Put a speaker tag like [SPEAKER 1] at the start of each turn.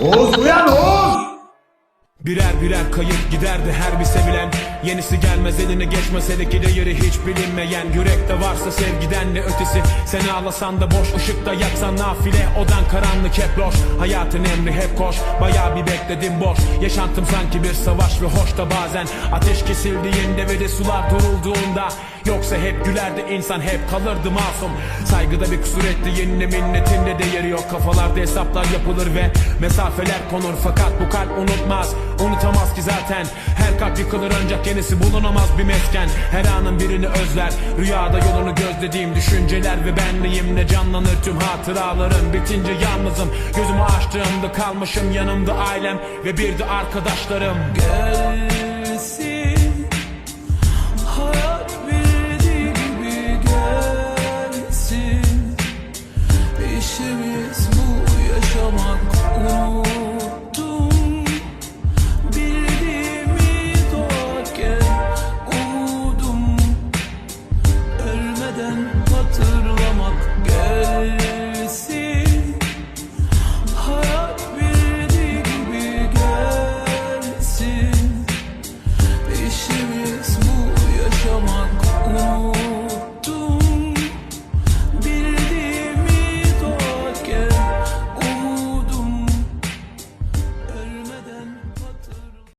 [SPEAKER 1] Oğuz. Uyan Oğuz!
[SPEAKER 2] Birer birer kayıp giderdi her bir sevilen. Yenisi gelmez eline geçmese de değeri hiç bilinmeyen. Yürekte varsa sevgiden ne ötesi. Sen ağlasan da boş ışıkta yaksan nafile. Odan karanlık hep loş. Hayatın emri hep koş. Baya bir bekledim boş. Yaşantım sanki bir savaş ve hoş da bazen. Ateş kesildiğinde ve de sular durulduğunda Yoksa hep gülerdi insan hep kalırdı masum. Saygıda bir kusur ettiğinde minnetinde değeri yok. Kafalarda hesaplar yapılır ve mesafeler konur. Fakat bu kalp unutmaz unutamaz ki zaten. Her kalp yıkılır ancak yenisi bulunamaz bir mesken. Her anın birini özler Rüyada yolunu gözlediğim düşünceler ve benliğimle canlanır tüm hatıralarım. Bitince yalnızım gözümü açtığımda kalmışım yanımda ailem ve bir de arkadaşlarım. Gel Hevesimiz bu yaşamak unuttum. Bildiğimi doğarken umudum Ölmeden